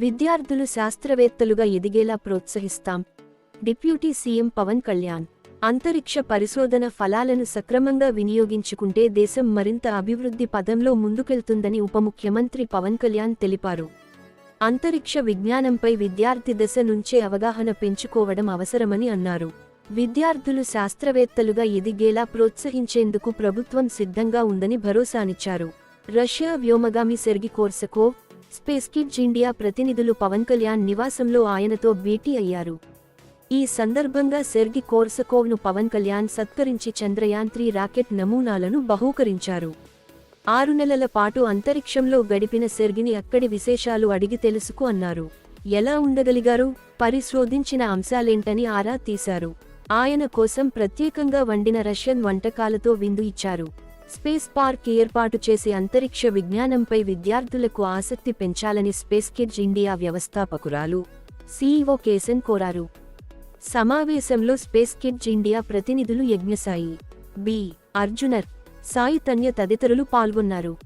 విద్యార్థులు శాస్త్రవేత్తలుగా ఎదిగేలా ప్రోత్సహిస్తాం. డిప్యూటీ సీఎం పవన్ కళ్యాణ్ అంతరిక్ష పరిశోధన ఫలాలను సక్రమంగా వినియోగించుకుంటే దేశం మరింత అభివృద్ధి పదంలో ముందుకెళ్తుందని ఉప ముఖ్యమంత్రి పవన్ కళ్యాణ్ తెలిపారు. అంతరిక్ష విజ్ఞానంపై విద్యార్థి దశ నుంచే అవగాహన పెంచుకోవడం అవసరమని అన్నారు. విద్యార్థులు శాస్త్రవేత్తలుగా ఎదిగేలా ప్రోత్సహించేందుకు ప్రభుత్వం సిద్ధంగా ఉందని భరోసానిచ్చారు. Russia వ్యోమగామి Sergei Korsakov space kids India ప్రతినిధులు పవన్ కళ్యాణ్ నివాసంలో ఆయనతో భేటీ అయ్యారు. ఈ సందర్భంగా సెర్గి కోర్సకోవ్ను పవన్ కళ్యాణ్ సత్కరించి చంద్రయాన్ త్రీ రాకెట్ నమూనాలను బహూకరించారు. ఆరు నెలల పాటు అంతరిక్షంలో గడిపిన సెర్గిని అక్కడి విశేషాలు అడిగి తెలుసుకు అన్నారు. ఎలా ఉండగలిగారు? పరిశోధించిన అంశాలేంటని ఆరా తీశారు. ఆయన కోసం ప్రత్యేకంగా వండిన రష్యన్ వంటకాలతో విందు ఇచ్చారు. స్పేస్ పార్క్ ఏర్పాటు చేసి అంతరిక్ష విజ్ఞానంపై విద్యార్థులకు ఆసక్తి పెంచాలని స్పేస్ కిడ్జ్ ఇండియా వ్యవస్థాపకురాలు సీఈఓ కేసన్ కోరారు. సమావేశంలో స్పేస్ కిడ్జ్ ఇండియా ప్రతినిధులు యజ్ఞసాయి బి. అర్జునర్ సాయి తన్య తదితరులు పాల్గొన్నారు.